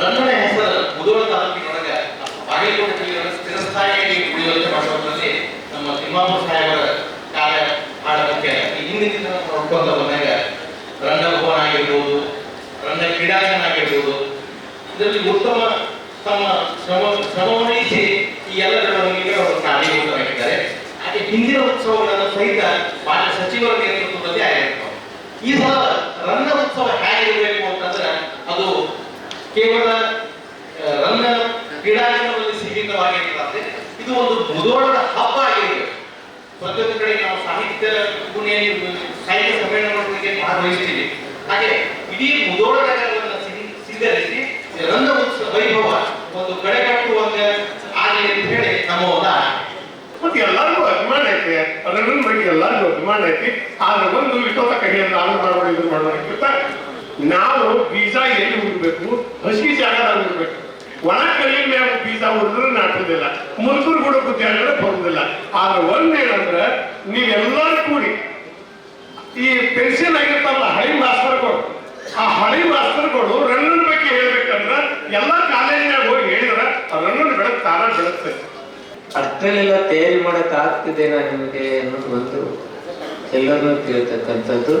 ರನ್ನನ ಹೆಸರು ಮುಧೋಳ ತಾಲೂಕಿನೊಳಗೆ ಬಾಗಲಕೋಟೆ ಜಿಲ್ಲೆಯೊಳಗೆ ಸ್ಥಿರಸ್ಥಾಯಿಯಾಗಿ ನಮ್ಮ ತಿಮ್ಮಾಪುರ ಸಾಹೇಬರ ಕಾರ್ಯ ಬಹಳ ಈ ಹಿಂದಿನ ನೋಡ್ಕೊಂತ ಬಂದಾಗ ರಂಗ ಆಗಿರ್ಬೋದು, ರಂಗ ಕ್ರೀಡಾಂಗಣ ಆಗಿರ್ಬೋದು, ಇದರಲ್ಲಿ ಉತ್ತಮ ತಮ್ಮ ಶ್ರಮ, ಶ್ರಮವಹಿಸಿ ಈ ಎಲ್ಲ ಹಾಗೆ ಹಿಂದಿನ ಉತ್ಸವಗಳನ್ನು ಸಹಿತ ಮಾನ್ಯ ಸಚಿವರ ನೇತೃತ್ವದಲ್ಲಿ ಆಗಿರ್ತವೆ ಈ ಸಲ ರಂಗ ಉತ್ಸವ ಹೇಗಿರಬೇಕು ಅಂತಂದ್ರೆ ಅದು ಕೇವಲ ರಂಗ ಕ್ರೀಡಾಂಗಣದಲ್ಲಿ ಸೀಮಿತವಾಗಿರ್ತದೆ ಇದು ಒಂದು ಮುದೋಳದ ಹಬ್ಬ ಆಗಿದೆ. ಪ್ರತಿಯೊಂದು ಕಡೆ ನಾವು ಸಾಹಿತ್ಯ ಸಾಹಿತ್ಯ ಸಮ್ಮೇಳನಗಳಿಗೆ ಭಾಗವಹಿಸ್ತೀವಿ. ಹಾಗೆ ಇಡೀ ಮುದೋಳ ನಗರವನ್ನು ಸಿದ್ಧರಿಸಿ ರಂಗ ಉತ್ಸವ ವೈಭವ ಒಂದು ಕಡೆಗಟ್ಟುವಂತೆ ಆಗಲಿ ಅಂತ ಹೇಳಿ ನಮ್ಮ ಒಂದು ಮತ್ತೆ ಎಲ್ಲರಿಗೂ ಅಭಿಮಾನ ಐತಿ, ಅದರ ಬಗ್ಗೆ ಎಲ್ಲರಿಗೂ ಅಭಿಮಾನ ಐತಿ. ಆದ್ರೆ ಒಂದು ಇಷ್ಟೊತ್ತ ಕೈಯಲ್ಲಿ ಆನಂದ ಮಾಡ್ಬೋದು ಇದು ಮಾಡ್ಬೇಕಿರ್ತ ನಾವು ಬೀಜ ಎಲ್ಲಿ ಹುಡ್ಬೇಕು? ಹಸಿ ಜಾಗದಾಗ ಹುಡ್ಬೇಕು. ಒಣ ಕಲ್ಲಿನ ಮ್ಯಾಗ ಬೀಜ ಹುಡಿದ್ರೆ ನಾಟುದಿಲ್ಲ. ಮುಲ್ಕುರ್ ಗುಡ ಕುತ್ತಿಯಾಗ ಬರುದಿಲ್ಲ. ಆದ್ರೆ ಒಂದೇನಂದ್ರೆ ನೀವೆಲ್ಲರೂ ಕೂಡಿ ಈ ಪೆನ್ಷನ್ ಆಗಿರ್ತಾರಲ್ಲ ಹಳಿ ಮಾಸ್ತರ್ಗಳು ಆ ಹಳಿ ಮಾಸ್ತರ್ಗಳು ರನ್ನನ್ ಬಗ್ಗೆ ಹೇಳ್ಬೇಕಂದ್ರ ಎಲ್ಲ ಕಾಲೇಜಿನಾಗ ಹೋಗಿ ಹೇಳಿದ್ರ ಆ ರನ್ನನ್ ಬೆಳಕ್ ತಾರ ಬೆಳಗ್ತೈತಿ ಅಷ್ಟರಲ್ಲೆಲ್ಲ ತಯಾರಿ ಮಾಡಕ್ ಆಗ್ತಿದ್ದೇನಾ ನಿಮಗೆ ಅನ್ನೋದು ಒಂದು ಎಲ್ಲರನ್ನೂ ಕೇಳ್ತಕ್ಕಂಥದ್ದು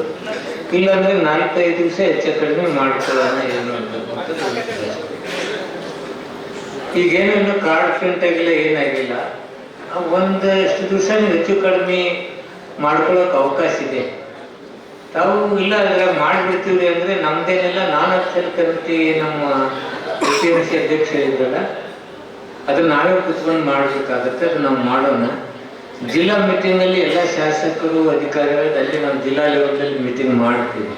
ಇಲ್ಲಾಂದ್ರೆ ನಾಲ್ಕೈದು ದಿವಸ ಹೆಚ್ಚು ಕಡಿಮೆ ಮಾಡ್ಕೊಳ್ಳೋಣ ಏನು ಅಂತ ಒಂದು ಪ್ರಶ್ನೆ. ಈಗೇನು ಇನ್ನು ಕಾರ್ಡ್ ಪ್ರಿಂಟ್ ಆಗಿಲ್ಲ, ಏನಾಗಿಲ್ಲ ಒಂದಷ್ಟು ದಿವಸ ಹೆಚ್ಚು ಕಡಿಮೆ ಮಾಡ್ಕೊಳ್ಳೋಕೆ ಅವಕಾಶ ಇದೆ ತಾವು ಇಲ್ಲ ಅದ್ರಾಗ ಮಾಡ್ಬಿಡ್ತೀವಿ ಅಂದ್ರೆ ನಮ್ದೇನೆಲ್ಲ, ನಾನು ಕಮಿಟಿ ನಮ್ಮ ಪಿ ಎಂ ಸಿ ಅಧ್ಯಕ್ಷರಿದ್ರಲ್ಲ ಅದನ್ನ ನಾವೇ ಕುತ್ಕೊಂಡು ಮಾಡ್ಬೇಕಾಗತ್ತೆ ಅದು ನಾವು ಮಾಡೋಣ ಜಿಲ್ಲಾ ಮೀಟಿಂಗ್ ಅಲ್ಲಿ ಎಲ್ಲ ಶಾಸಕರು, ಅಧಿಕಾರಿಗಳು ಅಲ್ಲಿ ನಾವು ಜಿಲ್ಲಾ ಲೆವೆಲ್ನಲ್ಲಿ ಮೀಟಿಂಗ್ ಮಾಡ್ತೀವಿ.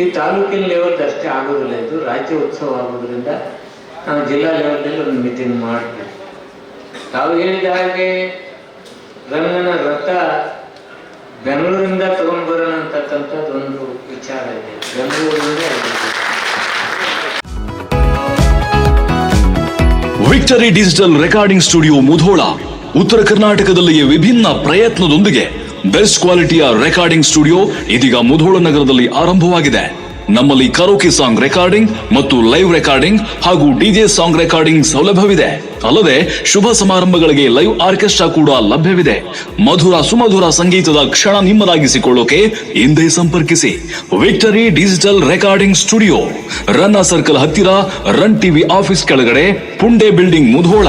ಈ ತಾಲೂಕಿನ ಲೆವೆಲ್ ಅಷ್ಟೇ ಆಗೋದಿಲ್ಲ. ಇದು ರಾಜ್ಯ ಉತ್ಸವ ಆಗೋದ್ರಿಂದ ನಾವು ಜಿಲ್ಲಾ ಲೆವೆಲ್ನಲ್ಲಿ ಒಂದು ಮೀಟಿಂಗ್ ಮಾಡ್ತೀವಿ. ತಾವು ಹೇಳಿದ ಹಾಗೆ ರಂಗನ ರಥ ಬೆಂಗಳೂರಿಂದ ತಗೊಂಡು ಬರೋಣ ಅಂತಕ್ಕಂಥದ್ದು ಒಂದು ವಿಚಾರ ಇದೆ. ಬೆಂಗಳೂರಿಂದ. Victory digital recording studio Mudhol ಉತ್ತರ ಕರ್ನಾಟಕದಲ್ಲಿಯೇ ವಿಭಿನ್ನ ಪ್ರಯತ್ನದೊಂದಿಗೆ ಬೆಸ್ಟ್ ಕ್ವಾಲಿಟಿಯ ರೆಕಾರ್ಡಿಂಗ್ ಸ್ಟುಡಿಯೋ ಇದೀಗ ಮುಧೋಳ ನಗರದಲ್ಲಿ ಆರಂಭವಾಗಿದೆ. ನಮ್ಮಲ್ಲಿ ಕರೋಕೆ ಸಾಂಗ್ ರೆಕಾರ್ಡಿಂಗ್ ಮತ್ತು ಲೈವ್ ರೆಕಾರ್ಡಿಂಗ್ ಹಾಗೂ ಡಿಜೆ ಸಾಂಗ್ ರೆಕಾರ್ಡಿಂಗ್ ಸೌಲಭ್ಯವಿದೆ. ಅಲ್ಲದೆ ಶುಭ ಸಮಾರಂಭಗಳಿಗೆ ಲೈವ್ ಆರ್ಕೆಸ್ಟ್ರಾ ಕೂಡ ಲಭ್ಯವಿದೆ. ಮಧುರ ಸುಮಧುರ ಸಂಗೀತದ ಕ್ಷಣ ನಿಮ್ಮದಾಗಿಸಿಕೊಳ್ಳೋಕೆ ಹಿಂದೆ ಸಂಪರ್ಕಿಸಿ. Victory digital recording studio Ranna circle ಹತ್ತಿರ ರನ್ ಟಿವಿ ಆಫೀಸ್ ಕೆಳಗಡೆ Punde building Mudhol.